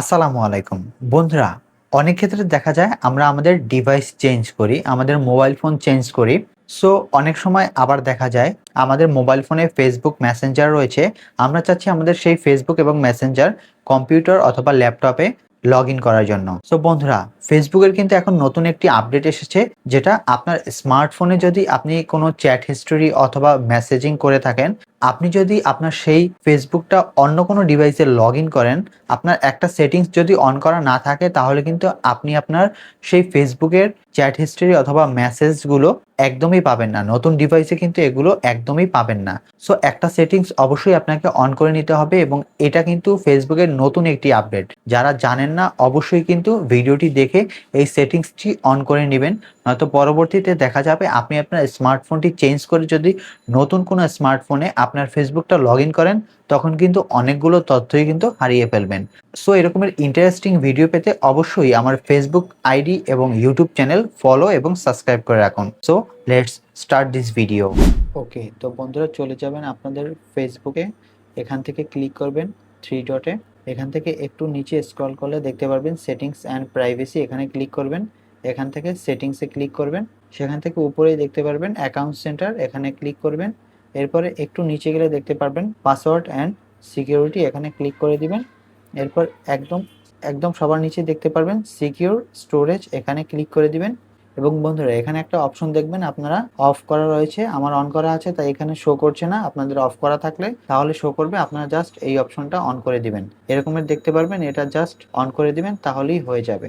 আসসালামু আলাইকুম। বন্ধুরা, অনেক ক্ষেত্রে দেখা যায় আমরা আমাদের ডিভাইস চেঞ্জ করি, আমাদের মোবাইল ফোন চেঞ্জ করি। সো অনেক সময় আবার দেখা যায় আমাদের মোবাইল ফোনে ফেসবুক মেসেঞ্জার রয়েছে। আমরা চাচ্ছি আমাদের সেই ফেসবুক এবং মেসেঞ্জার কম্পিউটার অথবা ল্যাপটপে লগ ইন করার জন্য। সো বন্ধুরা ফেসবুকের কিন্তু এখন নতুন একটি আপডেট এসেছে, যেটা আপনার স্মার্টফোনে যদি আপনি কোনো চ্যাট হিস্টোরি অথবা মেসেজিং করে থাকেন আপনি যদি আপনার সেই ফেসবুকটা অন্য কোনো ডিভাইসে লগ ইন করেন, আপনার একটা সেটিংস যদি অন করা না থাকে, তাহলে কিন্তু আপনি আপনার সেই ফেসবুকের চ্যাট হিস্ট্রি অথবা মেসেজগুলো একদমই পাবেন না। নতুন ডিভাইসে কিন্তু এগুলো একদমই পাবেন না। সো একটা সেটিংস অবশ্যই আপনাকে অন করে নিতে হবে এবং এটা কিন্তু ফেসবুকের নতুন একটি আপডেট যারা জানেন না, অবশ্যই কিন্তু ভিডিওটি দেখে এই সেটিংসটি অন করে নেবেন। নয়তো পরবর্তীতে দেখা যাবে আপনি আপনার স্মার্টফোনটি চেঞ্জ করে যদি নতুন কোনো স্মার্টফোনে আপনার ফেসবুকটা লগ করেন, তখন কিন্তু অনেকগুলো তথ্যই কিন্তু হারিয়ে ফেলবেন। সো এরকমের ইন্টারেস্টিং ভিডিও পেতে অবশ্যই আমার ফেসবুক আইডি এবং ইউটিউব চ্যানেল ফলো এবং সাবস্ক্রাইব করে রাখুন। So let's start this video okay তো বন্ধুরা চলে যাবেন আপনাদের ফেসবুকে এখান থেকে ক্লিক করবেন থ্রি ডটে এখান থেকে একটু নিচে স্ক্রল করলে দেখতে পারবেন সেটিংস অ্যান্ড প্রাইভেসি এখানে ক্লিক করবেন। এখান থেকে সেটিংসে ক্লিক করবেন। সেখান থেকে উপরেই দেখতে পারবেন অ্যাকাউন্ট সেন্টার এখানে ক্লিক করবেন। এরপরে একটু নিচে গেলে দেখতে পারবেন পাসওয়ার্ড অ্যান্ড সিকিউরিটি এখানে ক্লিক করে দিবেন। এরপর একদম একদম সবার নিচে দেখতে পারবেন সিকিউর স্টোরেজ এখানে ক্লিক করে দিবেন। এবং বন্ধুরা, এখানে একটা অপশন দেখবেন, আপনারা অফ করা রয়েছে, আমার অন করা আছে, তাই এখানে শো করছে না, আপনাদের অফ করা থাকলে তাহলে শো করবে, আপনারা জাস্ট এই অপশনটা অন করে দিবেন। এরকমের দেখতে পারবেন, এটা জাস্ট অন করে দিবেন, তাহলেই হয়ে যাবে।